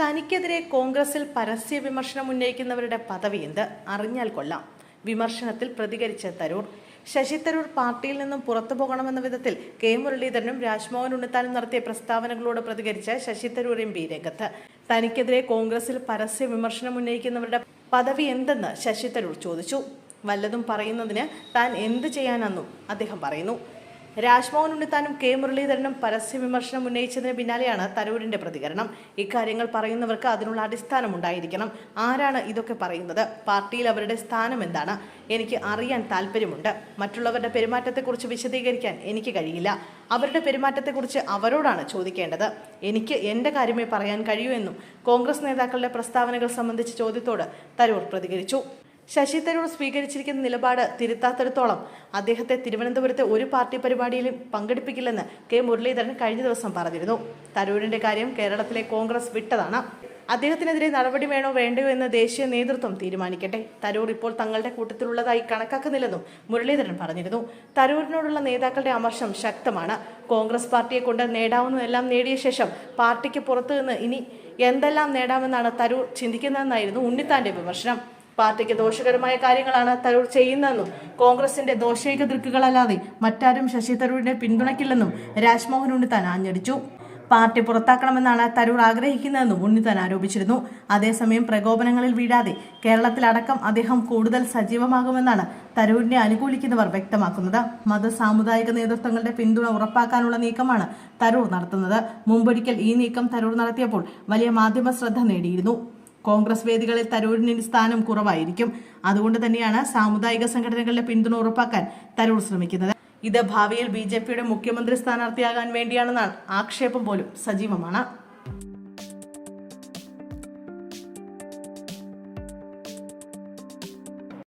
തനിക്കെതിരെ കോൺഗ്രസിൽ പരസ്യ വിമർശനം ഉന്നയിക്കുന്നവരുടെ പദവി എന്ത്? അറിഞ്ഞാൽ കൊള്ളാം. വിമർശനത്തിൽ പ്രതികരിച്ച തരൂർ ശശി തരൂർ പാർട്ടിയിൽ നിന്നും പുറത്തു പോകണമെന്ന വിധത്തിൽ കെ. മുരളീധരനും രാജ്മോഹൻ ഉണ്ണിത്താനും നടത്തിയ പ്രസ്താവനകളോട് പ്രതികരിച്ച ശശി തരൂർ എം പി രംഗത്ത്. തനിക്കെതിരെ കോൺഗ്രസിൽ പരസ്യ വിമർശനം ഉന്നയിക്കുന്നവരുടെ പദവി എന്തെന്ന് ശശി തരൂർ ചോദിച്ചു. വല്ലതും പറയുന്നതിന് താൻ എന്ത് ചെയ്യാനെന്നും അദ്ദേഹം പറയുന്നു. രാജ്മോഹൻ ഉണ്ണിത്താനും കെ മുരളീധരനും പരസ്യ വിമർശനം ഉന്നയിച്ചതിന് പിന്നാലെയാണ് തരൂരിന്റെ പ്രതികരണം. ഇക്കാര്യങ്ങൾ പറയുന്നവർക്ക് അതിനുള്ള അടിസ്ഥാനം ഉണ്ടായിരിക്കണം. ആരാണ് ഇതൊക്കെ പറയുന്നത്? പാർട്ടിയിൽ അവരുടെ സ്ഥാനം എന്താണ്? എനിക്ക് അറിയാൻ താല്പര്യമുണ്ട്. മറ്റുള്ളവരുടെ പെരുമാറ്റത്തെക്കുറിച്ച് വിശദീകരിക്കാൻ എനിക്ക് കഴിയില്ല. അവരുടെ പെരുമാറ്റത്തെക്കുറിച്ച് അവരോടാണ് ചോദിക്കേണ്ടത്. എനിക്ക് എന്റെ കാര്യമേ പറയാൻ കഴിയൂ എന്നും കോൺഗ്രസ് നേതാക്കളുടെ പ്രസ്താവനകൾ സംബന്ധിച്ച ചോദ്യത്തോട് തരൂർ പ്രതികരിച്ചു. ശശി തരൂർ സ്വീകരിച്ചിരിക്കുന്ന നിലപാട് തിരുത്താത്തിടത്തോളം അദ്ദേഹത്തെ തിരുവനന്തപുരത്തെ ഒരു പാർട്ടി പരിപാടിയിലും പങ്കെടുപ്പിക്കില്ലെന്ന് കെ മുരളീധരൻ കഴിഞ്ഞ ദിവസം പറഞ്ഞിരുന്നു. തരൂരിന്റെ കാര്യം കേരളത്തിലെ കോൺഗ്രസ് വിട്ടതാണ്. അദ്ദേഹത്തിനെതിരെ നടപടി വേണോ വേണ്ടയോ എന്ന് ദേശീയ നേതൃത്വം തീരുമാനിക്കട്ടെ. തരൂർ ഇപ്പോൾ തങ്ങളുടെ കൂട്ടത്തിലുള്ളതായി കണക്കാക്കുന്നില്ലെന്നും മുരളീധരൻ പറഞ്ഞിരുന്നു. തരൂരിനോടുള്ള നേതാക്കളുടെ അമർഷം ശക്തമാണ്. കോൺഗ്രസ് പാർട്ടിയെ കൊണ്ട് നേടാവുന്നതെല്ലാം നേടിയ ശേഷം പാർട്ടിക്ക് പുറത്തു നിന്ന് ഇനി എന്തെല്ലാം നേടാമെന്നാണ് തരൂർ ചിന്തിക്കുന്നതെന്നായിരുന്നു ഉണ്ണിത്താന്റെ വിമർശനം. പാർട്ടിക്ക് ദോഷകരമായ കാര്യങ്ങളാണ് തരൂർ ചെയ്യുന്നതെന്നും കോൺഗ്രസിന്റെ ദോഷൈക ദൃക്കുകളല്ലാതെ മറ്റാരും ശശി തരൂരിനെ പിന്തുണയ്ക്കില്ലെന്നും രാജ്മോഹൻ ഉണ്ണിത്താൻ ആഞ്ഞടിച്ചു. പാർട്ടി പുറത്താക്കണമെന്നാണ് തരൂർ ആഗ്രഹിക്കുന്നതെന്നും ഉണ്ണിത്താൻ ആരോപിച്ചിരുന്നു. അതേസമയം പ്രകോപനങ്ങളിൽ വീഴാതെ കേരളത്തിലടക്കം അദ്ദേഹം കൂടുതൽ സജീവമാകുമെന്നാണ് തരൂരിനെ അനുകൂലിക്കുന്നവർ വ്യക്തമാക്കുന്നത്. മത സാമുദായിക നേതൃത്വങ്ങളുടെ പിന്തുണ ഉറപ്പാക്കാനുള്ള നീക്കമാണ് തരൂർ നടത്തുന്നത്. മുമ്പൊരിക്കൽ ഈ നീക്കം തരൂർ നടത്തിയപ്പോൾ വലിയ മാധ്യമ ശ്രദ്ധ നേടിയിരുന്നു. കോൺഗ്രസ് വേദികളിൽ തരൂരിന് സ്ഥാനം കുറവായിരിക്കും. അതുകൊണ്ട് തന്നെയാണ് സാമുദായിക സംഘടനകളുടെ പിന്തുണ ഉറപ്പാക്കാൻ തരൂർ ശ്രമിക്കുന്നത്. ഇത് ഭാവിയിൽ ബി ജെ പിയുടെ മുഖ്യമന്ത്രി സ്ഥാനാർത്ഥിയാകാൻ വേണ്ടിയാണെന്നാണ് ആക്ഷേപം പോലും സജീവമാണ്.